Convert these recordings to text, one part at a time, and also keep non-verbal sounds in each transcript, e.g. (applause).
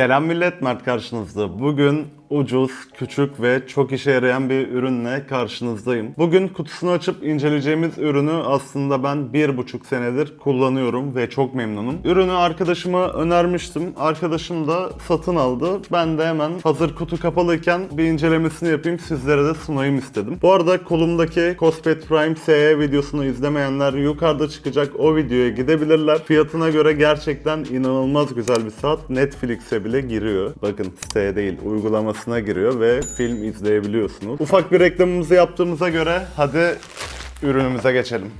Selam millet Mert karşınızda. Bugün ucuz, küçük ve çok işe yarayan bir ürünle karşınızdayım. Bugün kutusunu açıp inceleyeceğimiz ürünü aslında ben bir buçuk senedir kullanıyorum ve çok memnunum. Ürünü arkadaşıma önermiştim. Arkadaşım da satın aldı. Ben de hemen hazır kutu kapalıyken bir incelemesini yapayım sizlere de sunayım istedim. Bu arada kolumdaki Cospet Prime SE videosunu izlemeyenler yukarıda çıkacak o videoya gidebilirler. Fiyatına göre gerçekten inanılmaz güzel bir saat. Netflix'e bile giriyor. Bakın siteye değil uygulamasına giriyor ve film izleyebiliyorsunuz. Ufak bir reklamımızı yaptığımıza göre hadi ürünümüze geçelim.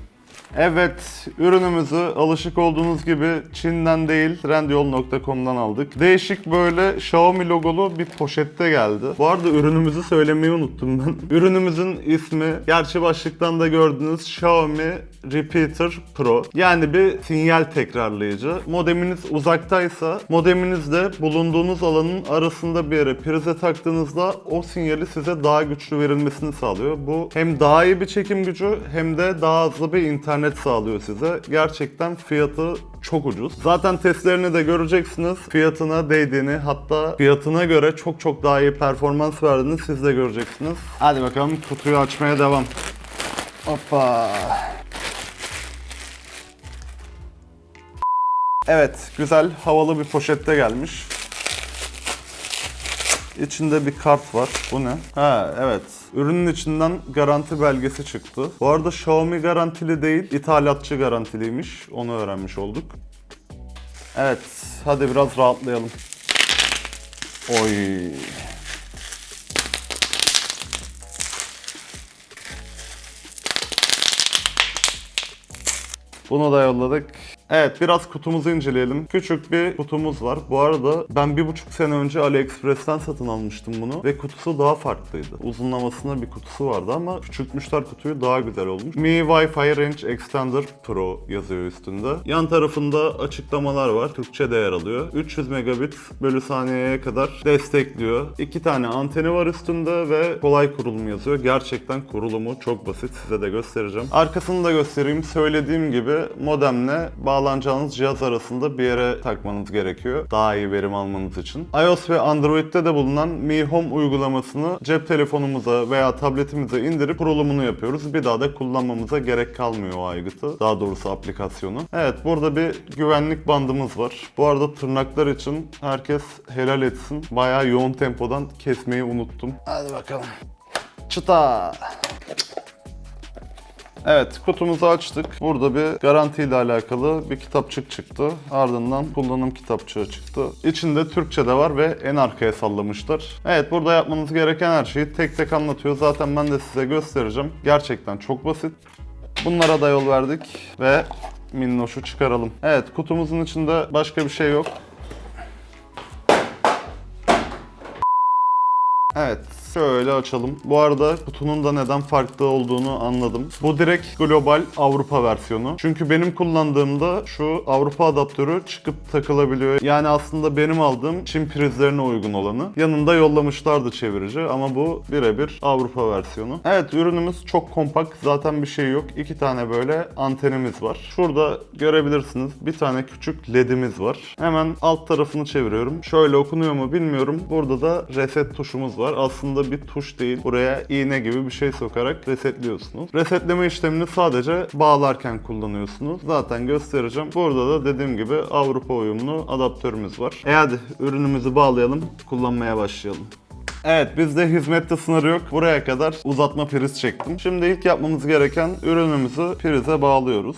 Evet, ürünümüzü alışık olduğunuz gibi Çin'den değil Trendyol.com'dan aldık. Değişik böyle Xiaomi logolu bir poşette geldi. Bu arada ürünümüzü söylemeyi unuttum ben. (laughs) Ürünümüzün ismi, gerçi başlıktan da gördüğünüz Xiaomi Repeater Pro. Yani bir sinyal tekrarlayıcı. Modeminiz uzaktaysa modeminizle bulunduğunuz alanın arasında bir yere prize taktığınızda o sinyali size daha güçlü verilmesini sağlıyor. Bu hem daha iyi bir çekim gücü hem de daha hızlı bir internet sağlıyor size. Gerçekten fiyatı çok ucuz. Zaten testlerini de göreceksiniz. Fiyatına değdiğini hatta fiyatına göre çok çok daha iyi performans verdiğini siz de göreceksiniz. Hadi bakalım kutuyu açmaya devam. Hoppa. Evet, güzel havalı bir poşette gelmiş. İçinde bir kart var. Bu ne? Ha evet. Ürünün içinden garanti belgesi çıktı. Bu arada Xiaomi garantili değil, ithalatçı garantiliymiş. Onu öğrenmiş olduk. Evet, hadi biraz rahatlayalım. Oy. Bunu da yolladık. Evet biraz kutumuzu inceleyelim. Küçük bir kutumuz var. Bu arada ben bir buçuk sene önce AliExpress'ten satın almıştım bunu. Ve kutusu daha farklıydı. Uzunlamasında bir kutusu vardı ama küçültmüşler kutuyu daha güzel olmuş. Mi Wi-Fi Range Extender Pro yazıyor üstünde. Yan tarafında açıklamalar var. Türkçe değer alıyor. 300 megabit bölü saniyeye kadar destekliyor. İki tane anteni var üstünde ve kolay kurulum yazıyor. Gerçekten kurulumu çok basit. Size de göstereceğim. Arkasını da göstereyim. Söylediğim gibi modemle bağlanacağınız cihaz arasında bir yere takmanız gerekiyor. Daha iyi verim almanız için. iOS ve Android'de de bulunan Mi Home uygulamasını cep telefonumuza veya tabletimize indirip kurulumunu yapıyoruz. Bir daha da kullanmamıza gerek kalmıyor o aygıtı. Daha doğrusu aplikasyonu. Evet burada bir güvenlik bandımız var. Bu arada tırnaklar için herkes helal etsin. Bayağı yoğun tempodan kesmeyi unuttum. Hadi bakalım. Çıta. Evet kutumuzu açtık. Burada bir garanti ile alakalı bir kitapçık çıktı. Ardından kullanım kitapçığı çıktı. İçinde Türkçe de var ve en arkaya sallamışlar. Evet burada yapmanız gereken her şeyi tek tek anlatıyor. Zaten ben de size göstereceğim. Gerçekten çok basit. Bunlara da yol verdik ve minnoşu çıkaralım. Evet kutumuzun içinde başka bir şey yok. Evet, şöyle açalım. Bu arada kutunun da neden farklı olduğunu anladım. Bu direkt global Avrupa versiyonu. Çünkü benim kullandığımda şu Avrupa adaptörü çıkıp takılabiliyor. Yani aslında benim aldığım Çin prizlerine uygun olanı. Yanında yollamışlardı çevirici ama bu birebir Avrupa versiyonu. Evet, ürünümüz çok kompakt. Zaten bir şey yok. İki tane böyle antenimiz var. Şurada görebilirsiniz. Bir tane küçük ledimiz var. Hemen alt tarafını çeviriyorum. Şöyle okunuyor mu bilmiyorum. Burada da reset tuşumuz var. Aslında bir tuş değil. Buraya iğne gibi bir şey sokarak resetliyorsunuz. Resetleme işlemini sadece bağlarken kullanıyorsunuz. Zaten göstereceğim. Burada da dediğim gibi Avrupa uyumlu adaptörümüz var. E hadi ürünümüzü bağlayalım. Kullanmaya başlayalım. Evet bizde hizmette sınırı yok. Buraya kadar uzatma priz çektim. Şimdi ilk yapmamız gereken ürünümüzü prize bağlıyoruz.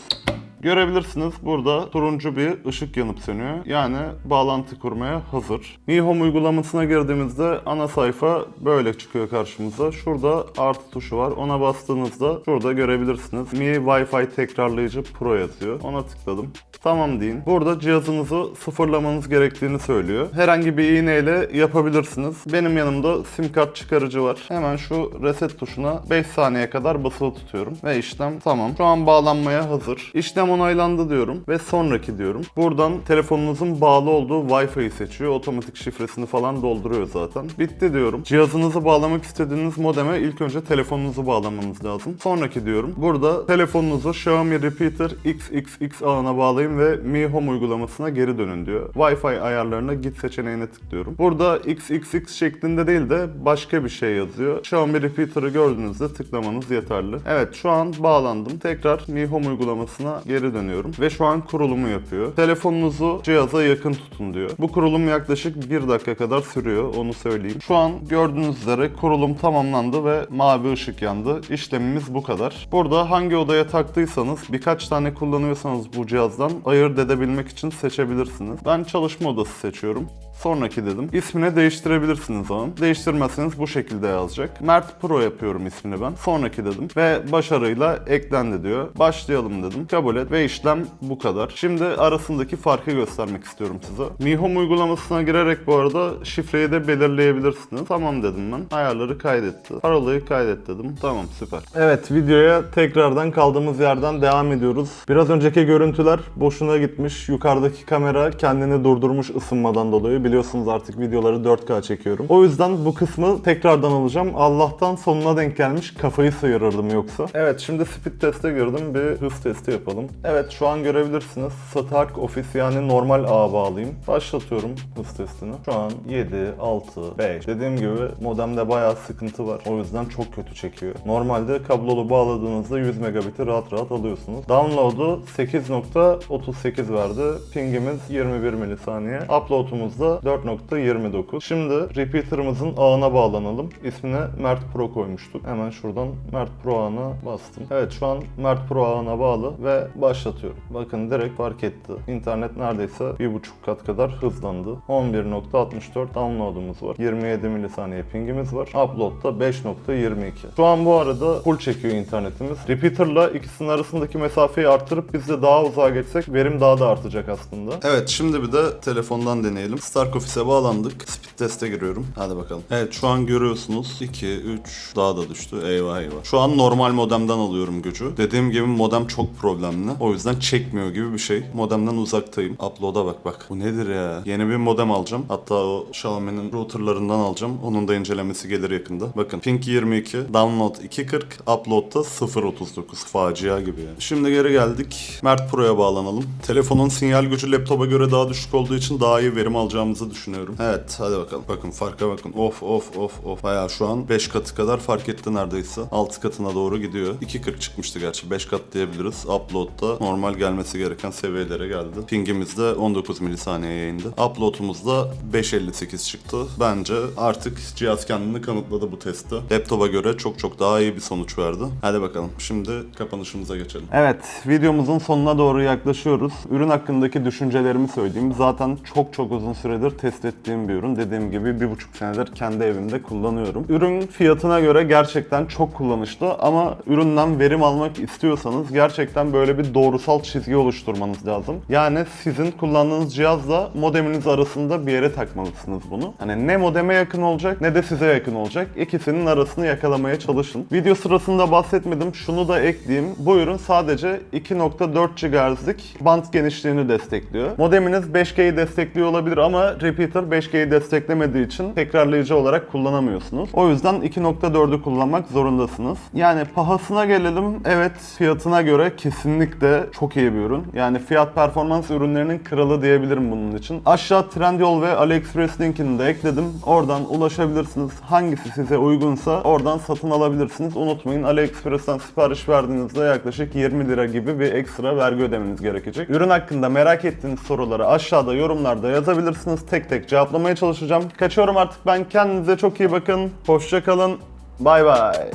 Görebilirsiniz burada turuncu bir ışık yanıp sönüyor. Yani bağlantı kurmaya hazır. Mi Home uygulamasına girdiğimizde ana sayfa böyle çıkıyor karşımıza. Şurada artı tuşu var. Ona bastığınızda şurada görebilirsiniz. Mi Wi-Fi tekrarlayıcı Pro yazıyor. Ona tıkladım. Tamam deyin. Burada cihazınızı sıfırlamanız gerektiğini söylüyor. Herhangi bir iğneyle yapabilirsiniz. Benim yanımda sim kart çıkarıcı var. Hemen şu reset tuşuna 5 saniye kadar basılı tutuyorum. Ve işlem tamam. Şu an bağlanmaya hazır. İşlem onaylandı diyorum ve sonraki diyorum. Buradan telefonunuzun bağlı olduğu Wi-Fi'yi seçiyor. Otomatik şifresini falan dolduruyor zaten. Bitti diyorum. Cihazınızı bağlamak istediğiniz modeme ilk önce telefonunuzu bağlamanız lazım. Sonraki diyorum. Burada telefonunuzu Xiaomi Repeater XXX ağına bağlayın ve Mi Home uygulamasına geri dönün diyor. Wi-Fi ayarlarına git seçeneğine tıklıyorum. Burada XXX şeklinde değil de başka bir şey yazıyor. Xiaomi Repeater'ı gördüğünüzde tıklamanız yeterli. Evet şu an bağlandım. Tekrar Mi Home uygulamasına geri dönüyorum ve şu an kurulumu yapıyor. Telefonunuzu cihaza yakın tutun diyor. Bu kurulum yaklaşık 1 dakika kadar sürüyor onu söyleyeyim. Şu an gördüğünüz üzere kurulum tamamlandı ve mavi ışık yandı. İşlemimiz bu kadar. Burada hangi odaya taktıysanız birkaç tane kullanıyorsanız bu cihazdan ayırt edebilmek için seçebilirsiniz. Ben çalışma odası seçiyorum. Sonraki dedim. İsmini değiştirebilirsiniz onun. Değiştirmezseniz bu şekilde yazacak. Mert Pro yapıyorum ismini ben. Sonraki dedim. Ve başarıyla eklendi diyor. Başlayalım dedim. Kabul et ve işlem bu kadar. Şimdi arasındaki farkı göstermek istiyorum size. Mi Home uygulamasına girerek bu arada şifreyi de belirleyebilirsiniz. Tamam dedim ben. Ayarları kaydetti. Parolayı kaydet dedim. Tamam süper. Evet videoya tekrardan kaldığımız yerden devam ediyoruz. Biraz önceki görüntüler boşuna gitmiş. Yukarıdaki kamera kendini durdurmuş ısınmadan dolayı. Biliyorsunuz artık videoları 4K çekiyorum. O yüzden bu kısmı tekrardan alacağım. Allah'tan sonuna denk gelmiş. Kafayı sıyırırdım yoksa. Evet şimdi speed teste girdim. Bir hız testi yapalım. Evet şu an görebilirsiniz. Stark Office yani normal ağa bağlayayım. Başlatıyorum hız testini. Şu an 7, 6, 5. Dediğim gibi modemde bayağı sıkıntı var. O yüzden çok kötü çekiyor. Normalde kablolu bağladığınızda 100 megabit'i rahat rahat alıyorsunuz. Download'u 8.38 verdi. Pingimiz 21 milisaniye. Upload'umuz da 4.29. Şimdi repeater'ımızın ağına bağlanalım. İsmine Mert Pro koymuştuk. Hemen şuradan Mert Pro ağına bastım. Evet şu an Mert Pro ağına bağlı ve başlatıyorum. Bakın direkt fark etti. İnternet neredeyse 1.5 kat kadar hızlandı. 11.64 download'umuz var. 27 milisaniye pingimiz var. Upload'da 5.22. Şu an bu arada full çekiyor internetimiz. Repeater'la ikisinin arasındaki mesafeyi arttırıp biz de daha uzağa geçsek verim daha da artacak aslında. Evet şimdi bir de telefondan deneyelim. Stark Office'e bağlandık. Speed test'e giriyorum. Hadi bakalım. Evet şu an görüyorsunuz 2, 3 daha da düştü. Eyvah eyvah. Şu an normal modemden alıyorum gücü. Dediğim gibi modem çok problemli. O yüzden çekmiyor gibi bir şey. Modemden uzaktayım. Upload'a bak bak. Bu nedir ya? Yeni bir modem alacağım. Hatta o Xiaomi'nin routerlarından alacağım. Onun da incelemesi gelir yakında. Bakın ping 22, download 2.40, upload da 0.39. Facia gibi yani. Şimdi geri geldik. Mert Pro'ya bağlanalım. Telefonun sinyal gücü laptopa göre daha düşük olduğu için daha iyi verim alacağımızı düşünüyorum. Evet hadi bakalım. Bakın farka bakın. Of of of of. Bayağı şu an 5 katı kadar fark etti neredeyse. 6 katına doğru gidiyor. 2.40 çıkmıştı gerçi. 5 kat diyebiliriz. Upload'da normal gelmesi gereken seviyelere geldi. Pingimiz de 19 milisaniyeye indi. Upload'umuz da 5.58 çıktı. Bence artık cihaz kendini kanıtladı bu testte. Laptopa göre çok çok daha iyi bir sonuç verdi. Hadi bakalım. Şimdi kapanışımıza geçelim. Evet, videomuzun sonuna doğru yaklaşıyoruz. Ürün hakkındaki düşüncelerimi söyleyeyim. Zaten çok çok uzun süredir test ettiğim bir ürün. Dediğim gibi bir buçuk senedir kendi evimde kullanıyorum. Ürün fiyatına göre gerçekten çok kullanışlı ama üründen verim almak istiyorsanız gerçekten böyle bir doğrusal çizgi oluşturmanız lazım. Yani sizin kullandığınız cihazla modeminiz arasında bir yere takmalısınız bunu. Hani ne modeme yakın olacak ne de size yakın olacak. İkisinin arasını yakalamaya çalışın. Video sırasında bahsetmedim. Şunu da ekleyeyim. Bu ürün sadece 2.4 GHz'lik band genişliğini destekliyor. Modeminiz 5G'yi destekliyor olabilir ama repeater 5G'yi desteklemediği için tekrarlayıcı olarak kullanamıyorsunuz. O yüzden 2.4'ü kullanmak zorundasınız. Yani pahasına gelelim. Evet fiyatına göre kesinlikle çok iyi bir ürün. Yani fiyat performans ürünlerinin kralı diyebilirim bunun için. Aşağı Trendyol ve AliExpress linkini de ekledim. Oradan ulaşabilirsiniz. Hangisi size uygunsa oradan satın alabilirsiniz. Unutmayın AliExpress'ten sipariş verdiğinizde yaklaşık 20 lira gibi bir ekstra vergi ödemeniz gerekecek. Ürün hakkında merak ettiğiniz soruları aşağıda yorumlarda yazabilirsiniz. Tek tek cevaplamaya çalışacağım. Kaçıyorum artık ben. Kendinize çok iyi bakın. Hoşça kalın. Bay bay.